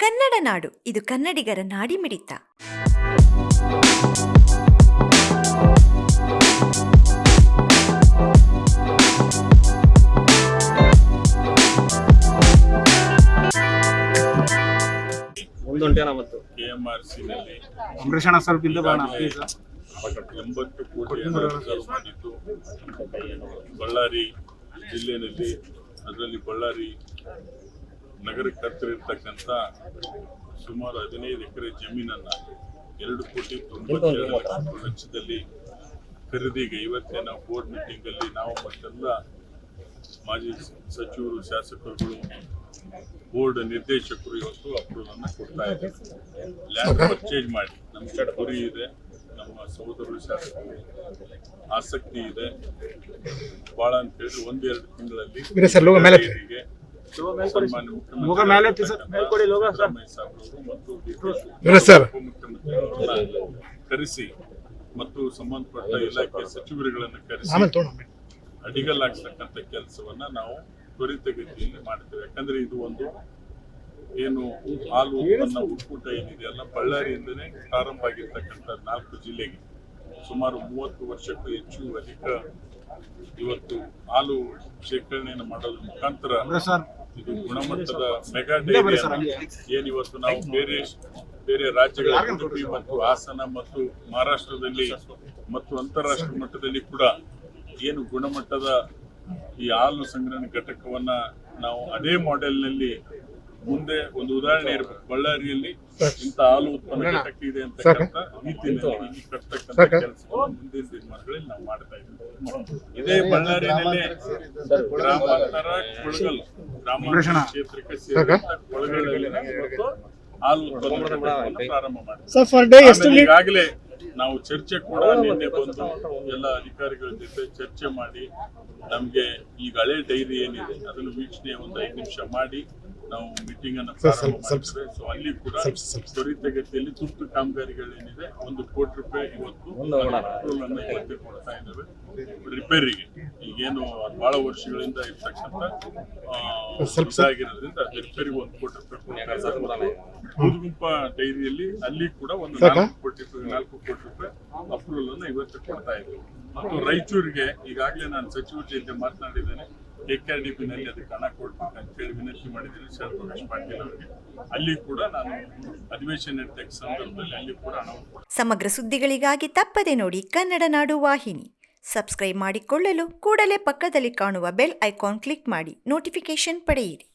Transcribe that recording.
ಕನ್ನಡ ನಾಡು ಇದು ಕನ್ನಡಿಗರ ನಾಡಿಮಿಡಿತ ಮುಂದುಂಟೇನ ಮತ್ತು? ಕೆಎಂಆರ್ಸಿನಲ್ಲಿ ಅಂಬರೀಷ್ ಅಣ್ಣ ಸ್ವಲ್ಪ ಹಿಂದೆ ಎಂಬತ್ತು ಕೋಟಿ ಮಾಡಿದ್ದು ಬಳ್ಳಾರಿ ಜಿಲ್ಲೆಯಲ್ಲಿ ಅದರಲ್ಲಿ ಬಳ್ಳಾರಿ ನಗರಕ್ಕೆ ತರ್ತಿರ್ತಕ್ಕಂಥ ಸುಮಾರು ಹದಿನೈದು ಎಕರೆ ಜಮೀನನ್ನ ಎರಡು ಕೋಟಿ ತೊಂಬತ್ತೇಳು ಲಕ್ಷದಲ್ಲಿ ಖರೀದಿಗೆ ಇವತ್ತೇ ನಾವು ಬೋರ್ಡ್ ಮೀಟಿಂಗ್ ಅಲ್ಲಿ ನಾವು ಮತ್ತೆಲ್ಲ ಮಾಜಿ ಸಚಿವರು ಶಾಸಕರುಗಳು ಬೋರ್ಡ್ ನಿರ್ದೇಶಕರು ಇವತ್ತು ಅಪ್ರೂವಲ್ ಅನ್ನ ಕೊಡ್ತಾ ಇದ್ದಾರೆ. ಲ್ಯಾಂಡ್ ಪರ್ಚೇಸ್ ಮಾಡಿ. ನಮ್ಮ ಗುರಿ ಇದೆ ನಮ್ಮ ಸಹೋದರರು ಶಾಸಕರು. ಆಸಕ್ತಿ ಇದೆ. ಭಾಳ ಅಂತ ಹೇಳಿ ಒಂದೆರಡು ತಿಂಗಳಲ್ಲಿ ಕರೆಸಿ ಮತ್ತು ಸಂಬಂಧಪಟ್ಟ ಇಲಾಖೆ ಸಚಿವರುಗಳನ್ನು ಕರೆಸಿ. ಅಡಿಗಲ್ಲಾಗ್ತಕ್ಕಂತ ಅಡಿಗಲ್ ಕೆಲಸವನ್ನ ನಾವು ತ್ವರಿತಗತಿಯಲ್ಲಿ ಮಾಡ್ತೇವೆ. ಯಾಕಂದ್ರೆ ಇದು ಒಂದು ಏನು ಹಾಲು ಉತ್ಪನ್ನ ಒಕ್ಕೂಟ ಏನಿದೆಯಲ್ಲ ಬಳ್ಳಾರಿಯಿಂದನೇ ಪ್ರಾರಂಭ ಆಗಿರ್ತಕ್ಕಂಥ ನಾಲ್ಕು ಜಿಲ್ಲೆಗೆ ಸುಮಾರು ಮೂವತ್ತು ವರ್ಷಕ್ಕೂ ಹೆಚ್ಚು ಅಧಿಕ ಇವತ್ತು ಹಾಲು ಶೇಖರಣೆಯನ್ನು ಮಾಡೋದ್ರ ಮುಖಾಂತರ ಸರ್? ಇದು ಗುಣಮಟ್ಟದ ಮೆಗಾ ಡೈರಿಯನ್ನು ಏನಿವತ್ತು ಡೈರಿ ಏನ್ ಇವತ್ತು ನಾವು ಬೇರೆ ಬೇರೆ ರಾಜ್ಯಗಳ ಉಡುಪಿ ಮತ್ತು ಹಾಸನ ಮತ್ತು ಮಹಾರಾಷ್ಟ್ರದಲ್ಲಿ ಮತ್ತು ಅಂತಾರಾಷ್ಟ್ರೀಯ ಮಟ್ಟದಲ್ಲಿ ಕೂಡ ಏನು ಗುಣಮಟ್ಟದ ಈ ಹಾಲು ಸಂಗ್ರಹಣೆ ಘಟಕವನ್ನ ನಾವು ಅದೇ ಮಾಡೆಲ್ನಲ್ಲಿ ಮುಂದೆ ಒಂದು ಉದಾಹರಣೆ ಇರಬೇಕು ಬಳ್ಳಾರಿಯಲ್ಲಿ ಇಂಥ ಹಾಲು ಉತ್ಪನ್ನ ಘಟಕ ಇದೆ ಅಂತಕ್ಕಂಥ ರೀತಿಯಲ್ಲಿ ಕಟ್ಟತಕ್ಕಂಥ ಕೆಲಸವನ್ನು ಮುಂದಿನ ದಿನಮಾನಗಳಲ್ಲಿ ನಾವು ಮಾಡ್ತಾ ಇದ್ದೀವಿ. ಇದೇ ಬಳ್ಳಾರಿಯಲ್ಲೇ ಗ್ರಾಮಾಂತರ ಕೊಳಗಲ್ ಗ್ರಾಮಾಂತರ ಕ್ಷೇತ್ರಕ್ಕೆ ಇವತ್ತು ಹಾಲು ಉತ್ಪಾದನಾ ಪ್ರಾರಂಭ ಮಾಡಿದ್ವಿ ಸರ್ ಫರ್ ಡೇ ಎಷ್ಟು ಆಮೇಲೆ ಈಗಾಗಲೇ ನಾವು ಚರ್ಚೆ ಕೂಡ ನಿನ್ನೆ ಬಂದು ಎಲ್ಲ ಅಧಿಕಾರಿಗಳ ಜೊತೆ ಚರ್ಚೆ ಮಾಡಿ ನಮ್ಗೆ ಈಗ ಹಳೆ ಡೈರಿ ಏನಿದೆ ಅದನ್ನು ವೀಕ್ಷಣೆ ಒಂದು ಐದು ನಿಮಿಷ ಮಾಡಿ ನಾವು ಮೀಟಿಂಗ್ ಅನ್ನು ಪ್ರಾರಂಭ ಮಾಡಿದ್ದೇವೆ ಸೊ ಅಲ್ಲಿ ಕೂಡ ತ್ವರಿತಗತಿಯಲ್ಲಿ ತುರ್ತು ಕಾಮಗಾರಿಗಳೇನಿದೆ ಒಂದು ಕೋಟಿ ರೂಪಾಯಿ ಇವತ್ತು ಅಪ್ರೂವಲ್ ಅನ್ನು ಇವತ್ತೇ ಕೊಡ್ತಾ ಇದ್ದೇವೆ. ರಿಪೇರಿಗೆ ಈಗೇನು ಬಹಳ ವರ್ಷಗಳಿಂದ ಇರ್ತಕ್ಕಂಥ ಆ, ಇದಾಗಿರೋದ್ರಿಂದ ಅದು ರಿಪೇರಿಗೆ ಒಂದು ಕೋಟಿ ರೂಪಾಯಿ ಕೊಡ್ತಾ ಇದ್ದಾರೆ ಗುಂಪ ಡೈರಿಯಲ್ಲಿ ಅಲ್ಲಿ ಕೂಡ ಒಂದು ನಾಲ್ಕು ಕೋಟಿ ರೂಪಾಯಿ ನಾಲ್ಕು ಕೋಟಿ ರೂಪಾಯಿ ಅಪ್ರೂವಲ್ ಅನ್ನು ಇವತ್ತು ಕೊಡ್ತಾ ಇದ್ದೀವಿ. ಮತ್ತು ರಾಯಚೂರಿಗೆ ಈಗಾಗಲೇ ನಾನು ಸಚಿವರ ಜೊತೆ ಮಾತನಾಡಿದ್ದೇನೆ. K K R D P ನಲ್ಲಿ ಅದಕ್ಕೆ ಹಣ ಕೊಡ್ಬೇಕಂತ ಹೇಳಿ ವಿನಂತಿ ಮಾಡಿದ್ದೀನಿ. ಶರತ್ ಪ್ರಕಾಶ್ ಪಾಟೀಲ್ ಅವರಿಗೆ. ಅಲ್ಲಿ ಕೂಡ ನಾನು ಅಧಿವೇಶನ ನಡೆದ ಸಂದರ್ಭದಲ್ಲಿ ಅಲ್ಲಿ ಕೂಡ ಸಮಗ್ರ ಸುದ್ದಿಗಳಿಗಾಗಿ ತಪ್ಪದೆ ನೋಡಿ ಕನ್ನಡ ನಾಡು ವಾಹಿನಿ. ಸಬ್ಸ್ಕ್ರೈಬ್ ಮಾಡಿಕೊಳ್ಳಲು ಕೂಡಲೇ ಪಕ್ಕದಲ್ಲಿ ಕಾಣುವ ಬೆಲ್ ಐಕಾನ್ ಕ್ಲಿಕ್ ಮಾಡಿ. ನೋಟಿಫಿಕೇಶನ್ ಪಡೆಯಿರಿ.